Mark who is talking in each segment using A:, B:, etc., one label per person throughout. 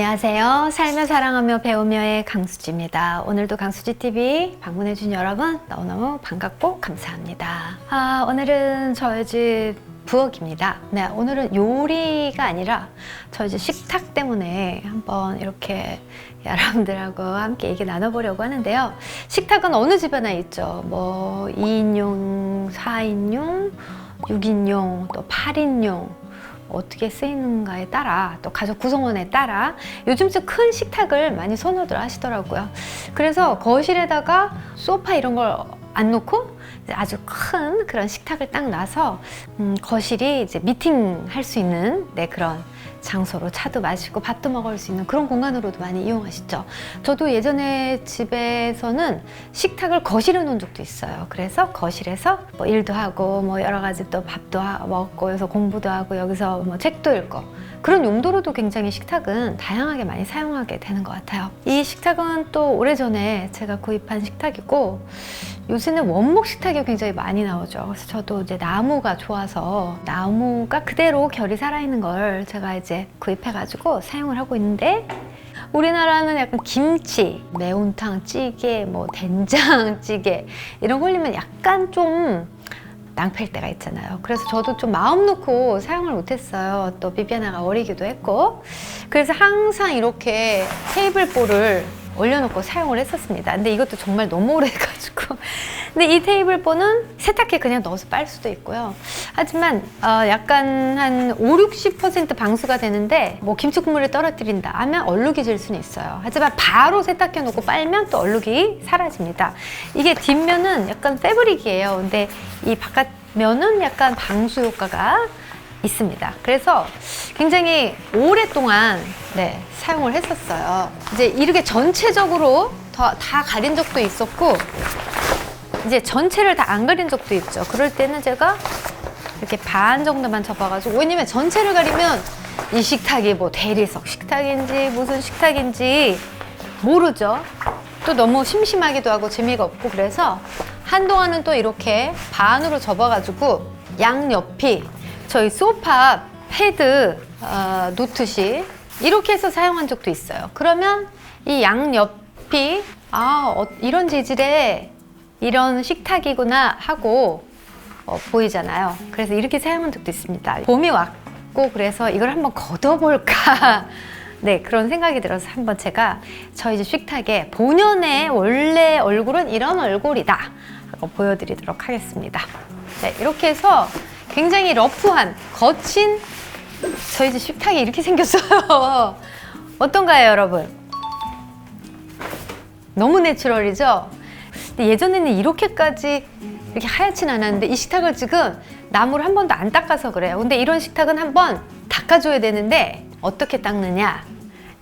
A: 안녕하세요. 살며 사랑하며 배우며의 강수지입니다. 오늘도 강수지 TV 방문해준 여러분 너무너무 반갑고 감사합니다. 아, 오늘은 저희 집 부엌입니다. 네, 오늘은 요리가 아니라 저희 집 식탁 때문에 한번 이렇게 여러분들하고 함께 얘기 나눠보려고 하는데요. 식탁은 어느 집에나 있죠. 뭐 2인용, 4인용, 6인용, 또 8인용. 어떻게 쓰이는가에 따라 또 가족 구성원에 따라 요즘 좀큰 식탁을 많이 선호들 하시더라고요. 그래서 거실에다가 소파 이런 걸 안 놓고 아주 큰 그런 식탁을 딱 놔서 음, 거실이 이제 미팅 할 수 있는 네, 그런 장소로 차도 마시고 밥도 먹을 수 있는 그런 공간으로도 많이 이용하시죠. 저도 예전에 집에서는 식탁을 거실에 놓은 적도 있어요. 그래서 거실에서 뭐 일도 하고 뭐 여러 가지 또 밥도 하- 먹고 여기서 공부도 하고 여기서 뭐 책도 읽고 그런 용도로도 굉장히 식탁은 다양하게 많이 사용하게 되는 것 같아요. 이 식탁은 또 오래전에 제가 구입한 식탁이고 요새는 원목 식탁이 굉장히 많이 나오죠. 그래서 저도 이제 나무가 좋아서 나무가 그대로 결이 살아있는 걸 제가 이제 구입해가지고 사용을 하고 있는데 우리나라는 약간 김치, 매운탕, 찌개, 뭐 된장찌개 이런 거 올리면 약간 좀 낭패일 때가 있잖아요. 그래서 저도 좀 마음 놓고 사용을 못했어요. 또 비비아나가 어리기도 했고. 그래서 항상 이렇게 테이블보를 올려놓고 사용을 했었습니다. 근데 이것도 정말 너무 오래가지고. 근데 이 테이블보는 세탁기에 그냥 넣어서 빨 수도 있고요. 하지만 어, 약간 한 5, 60% 방수가 되는데 뭐 김치 국물을 떨어뜨린다 하면 얼룩이 질 수는 있어요. 하지만 바로 세탁기에 놓고 빨면 또 얼룩이 사라집니다. 이게 뒷면은 약간 패브릭이에요. 근데 이 바깥 면은 약간 방수 효과가 있습니다. 그래서 굉장히 오랫동안 네, 사용을 했었어요. 이제 이렇게 전체적으로 다, 다 가린 적도 있었고 이제 전체를 다 안 가린 적도 있죠. 그럴 때는 제가 이렇게 반 정도만 접어가지고 왜냐면 전체를 가리면 이 식탁이 뭐 대리석 식탁인지 무슨 식탁인지 모르죠. 또 너무 심심하기도 하고 재미가 없고 그래서 한동안은 또 이렇게 반으로 접어가지고 양옆이 저희 소파 패드 어, 놓듯이 이렇게 해서 사용한 적도 있어요. 그러면 이 양옆이 아 어, 이런 재질의 이런 식탁이구나 하고 어, 보이잖아요. 그래서 이렇게 사용한 적도 있습니다. 봄이 왔고 그래서 이걸 한번 걷어볼까. 네, 그런 생각이 들어서 한번 제가 저희 집 식탁에 본연의 원래 얼굴은 이런 얼굴이다. 보여드리도록 하겠습니다. 네, 이렇게 해서 굉장히 러프한, 거친 저희 집 식탁이 이렇게 생겼어요. 어떤가요, 여러분? 너무 내추럴이죠? 근데 예전에는 이렇게까지 이렇게 하얗진 않았는데 이 식탁을 지금 나무를 한 번도 안 닦아서 그래요. 근데 이런 식탁은 한 번 닦아줘야 되는데 어떻게 닦느냐?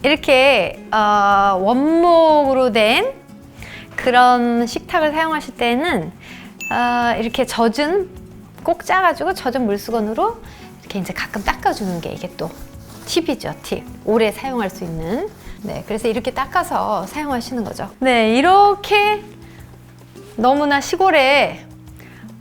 A: 이렇게 어, 원목으로 된 그런 식탁을 사용하실 때는 어, 이렇게 젖은 꼭 짜가지고 젖은 물수건으로 이렇게 이제 가끔 닦아주는 게 이게 또 팁이죠, 팁. 오래 사용할 수 있는. 네, 그래서 이렇게 닦아서 사용하시는 거죠. 네, 이렇게 너무나 시골에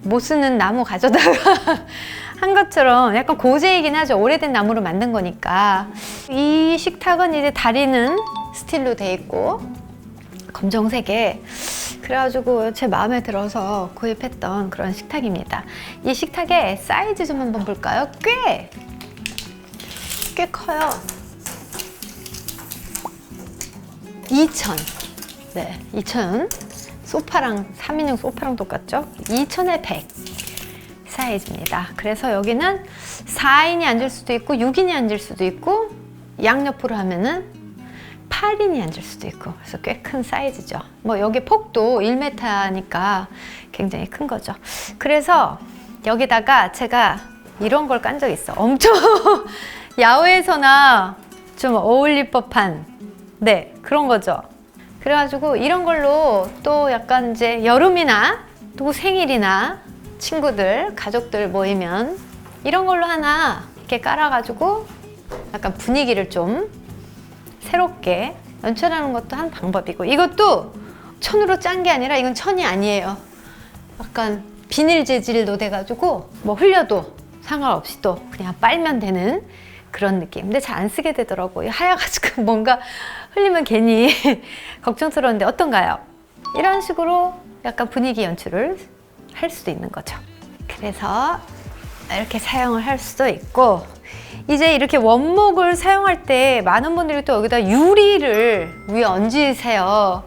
A: 못 쓰는 나무 가져다가 한 것처럼 약간 고제이긴 하죠. 오래된 나무로 만든 거니까. 이 식탁은 이제 다리는 스틸로 돼 있고 검정색에 그래가지고 제 마음에 들어서 구입했던 그런 식탁입니다. 이 식탁의 사이즈 좀 한번 볼까요? 꽤, 꽤 커요. 2,000. 네, 2,000. 소파랑 3인용 소파랑 똑같죠? 2,000에 100 사이즈입니다. 그래서 여기는 4인이 앉을 수도 있고 6인이 앉을 수도 있고 양옆으로 하면은 8인이 앉을 수도 있고 그래서 꽤 큰 사이즈죠. 뭐 여기 폭도 1m니까 굉장히 큰 거죠. 그래서 여기다가 제가 이런 걸 깐 적 있어. 엄청 야외에서나 좀 어울릴 법한 네 그런 거죠. 그래가지고 이런 걸로 또 약간 이제 여름이나 또 생일이나 친구들, 가족들 모이면 이런 걸로 하나 이렇게 깔아가지고 약간 분위기를 좀 새롭게 연출하는 것도 한 방법이고 이것도 천으로 짠 게 아니라 이건 천이 아니에요. 약간 비닐 재질로 돼가지고 뭐 흘려도 상관없이 또 그냥 빨면 되는 그런 느낌. 근데 잘 안 쓰게 되더라고요. 하얘가지고 뭔가 흘리면 괜히 걱정스러운데 어떤가요? 이런 식으로 약간 분위기 연출을 할 수도 있는 거죠. 그래서 이렇게 사용을 할 수도 있고 이제 이렇게 원목을 사용할 때 많은 분들이 또 여기다 유리를 위에 얹으세요.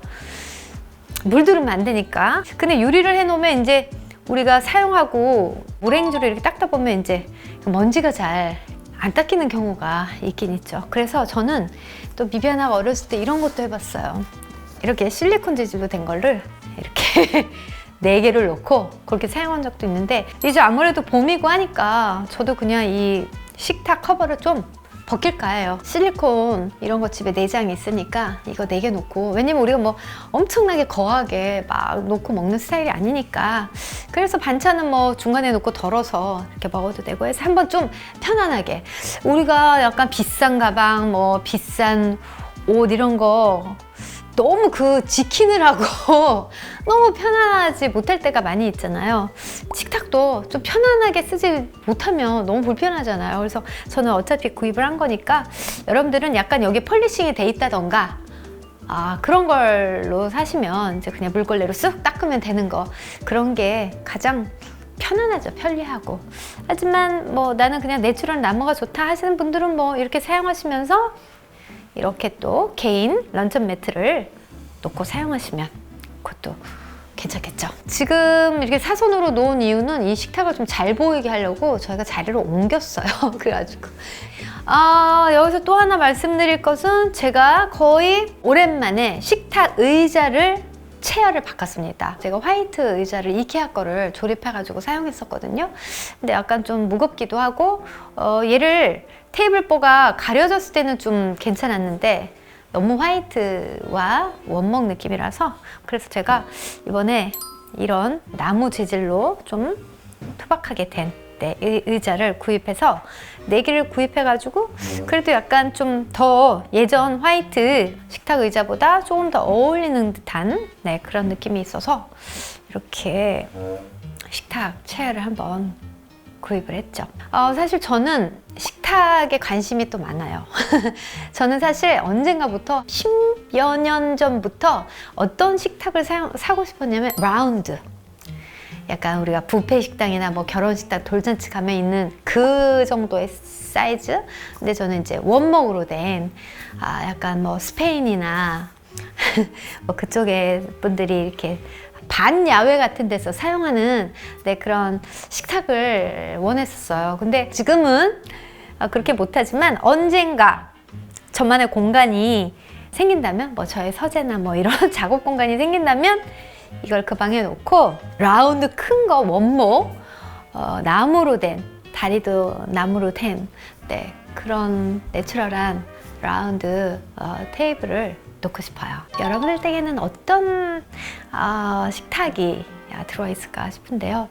A: 물들으면 안 되니까. 근데 유리를 해놓으면 이제 우리가 사용하고 물행주를 이렇게 닦다 보면 이제 그 먼지가 잘 안 닦이는 경우가 있긴 있죠. 그래서 저는 또 미비아나가 어렸을 때 이런 것도 해봤어요. 이렇게 실리콘 재질로 된 거를 이렇게 네 개를 놓고 그렇게 사용한 적도 있는데 이제 아무래도 봄이고 하니까 저도 그냥 이 식탁 커버를 좀 벗길까 해요. 실리콘 이런 거 집에 내장이 있으니까 이거 네 개 놓고 왜냐면 우리가 뭐 엄청나게 거하게 막 놓고 먹는 스타일이 아니니까 그래서 반찬은 뭐 중간에 놓고 덜어서 이렇게 먹어도 되고 해서 한번 좀 편안하게 우리가 약간 비싼 가방 뭐 비싼 옷 이런 거 너무 그 지키느라고 너무 편안하지 못할 때가 많이 있잖아요. 식탁도 좀 편안하게 쓰지 못하면 너무 불편하잖아요. 그래서 저는 어차피 구입을 한 거니까 여러분들은 약간 여기 폴리싱이 돼 있다던가 아, 그런 걸로 사시면 이제 그냥 물걸레로 쓱 닦으면 되는 거 그런 게 가장 편안하죠 편리하고 하지만 뭐 나는 그냥 내추럴 나무가 좋다 하시는 분들은 뭐 이렇게 사용하시면서 이렇게 또 개인 런천 매트를 놓고 사용하시면 그것도 괜찮겠죠. 지금 이렇게 사선으로 놓은 이유는 이 식탁을 좀 잘 보이게 하려고 저희가 자리를 옮겼어요. 그래가지고. 아, 여기서 또 하나 말씀드릴 것은 제가 거의 오랜만에 식탁 의자를 체어를 바꿨습니다. 제가 화이트 의자를 이케아 거를 조립해가지고 사용했었거든요. 근데 약간 좀 무겁기도 하고, 어, 얘를 테이블보가 가려졌을 때는 좀 괜찮았는데, 너무 화이트와 원목 느낌이라서, 그래서 제가 이번에 이런 나무 재질로 좀 투박하게 된 네, 의- 의자를 구입해서 네 개를 구입해가지고 그래도 약간 좀 더 예전 화이트 식탁 의자보다 조금 더 어울리는 듯한 네, 그런 느낌이 있어서 이렇게 식탁 체어를 한번 구입을 했죠. 어, 사실 저는 식탁에 관심이 또 많아요. 저는 사실 언젠가부터 10여 년 전부터 어떤 식탁을 사용, 사고 싶었냐면 라운드. 약간 우리가 뷔페 식당이나 뭐 결혼식당 돌잔치 가면 있는 그 정도의 사이즈. 근데 저는 이제 원목으로 된 아, 약간 뭐 스페인이나 뭐 그쪽에 분들이 이렇게 반 야외 같은 데서 사용하는 네, 그런 식탁을 원했었어요. 근데 지금은 아, 그렇게 못하지만 언젠가 저만의 공간이 생긴다면 뭐 저의 서재나 뭐 이런 작업 공간이 생긴다면 이걸 그 방에 놓고 라운드 큰 거 원목 어, 나무로 된 다리도 나무로 된 네, 그런 내추럴한 라운드 어, 테이블을 놓고 싶어요. 여러분들 댁에는 어떤 어, 식탁이 야, 들어있을까 싶은데요.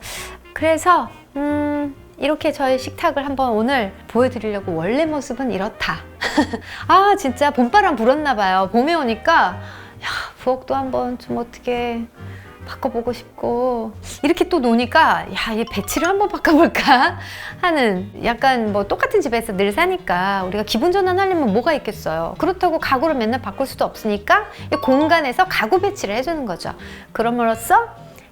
A: 그래서 음, 이렇게 저희 식탁을 한번 오늘 보여드리려고 원래 모습은 이렇다. 아 진짜 봄바람 불었나 봐요. 봄에 오니까 야, 부엌도 한번 좀 어떻게 바꿔보고 싶고 이렇게 또 노니까 야 얘 배치를 한번 바꿔볼까 하는 약간 뭐 똑같은 집에서 늘 사니까 우리가 기분 전환하려면 뭐가 있겠어요 그렇다고 가구를 맨날 바꿀 수도 없으니까 이 공간에서 가구 배치를 해주는 거죠 그럼으로써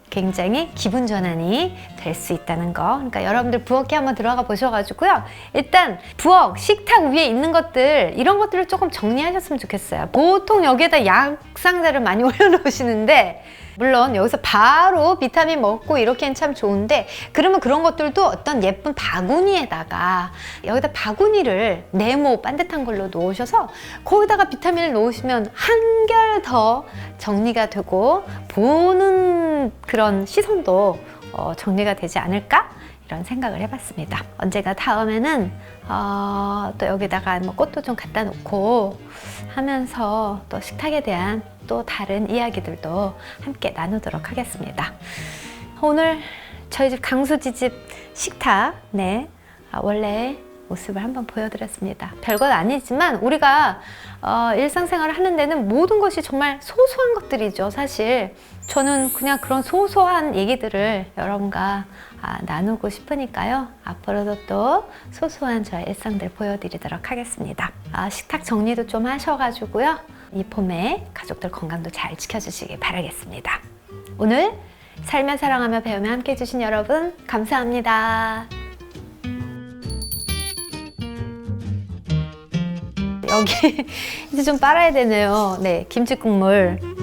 A: 굉장히 기분 전환이 될 수 있다는 거. 그러니까 여러분들 부엌에 한번 들어가 보셔가지고요. 일단 부엌, 식탁 위에 있는 것들 이런 것들을 조금 정리하셨으면 좋겠어요. 보통 여기에다 약 상자를 많이 올려놓으시는데 물론 여기서 바로 비타민 먹고 이렇게는 참 좋은데 그러면 그런 것들도 어떤 예쁜 바구니에다가 여기다 바구니를 네모 반듯한 걸로 놓으셔서 거기다가 비타민을 놓으시면 한결 더 정리가 되고 보는 그런 시선도 어, 정리가 되지 않을까 이런 생각을 해봤습니다. 언제가 다음에는 어, 또 여기다가 뭐 꽃도 좀 갖다 놓고 하면서 또 식탁에 대한 또 다른 이야기들도 함께 나누도록 하겠습니다. 오늘 저희 집 강수지 집 식탁, 네. 아, 원래 모습을 한번 보여드렸습니다. 별건 아니지만 우리가 어, 일상생활을 하는 데는 모든 것이 정말 소소한 것들이죠. 사실 저는 그냥 그런 소소한 얘기들을 여러분과 아, 나누고 싶으니까요. 앞으로도 또 소소한 저의 일상들 보여드리도록 하겠습니다. 아, 식탁 정리도 좀 하셔가지고요. 이 봄에 가족들 건강도 잘 지켜주시기 바라겠습니다. 오늘 살며 사랑하며 배우며 함께 해주신 여러분 감사합니다. 여기 이제 좀 빨아야 되네요. 네, 김치 국물.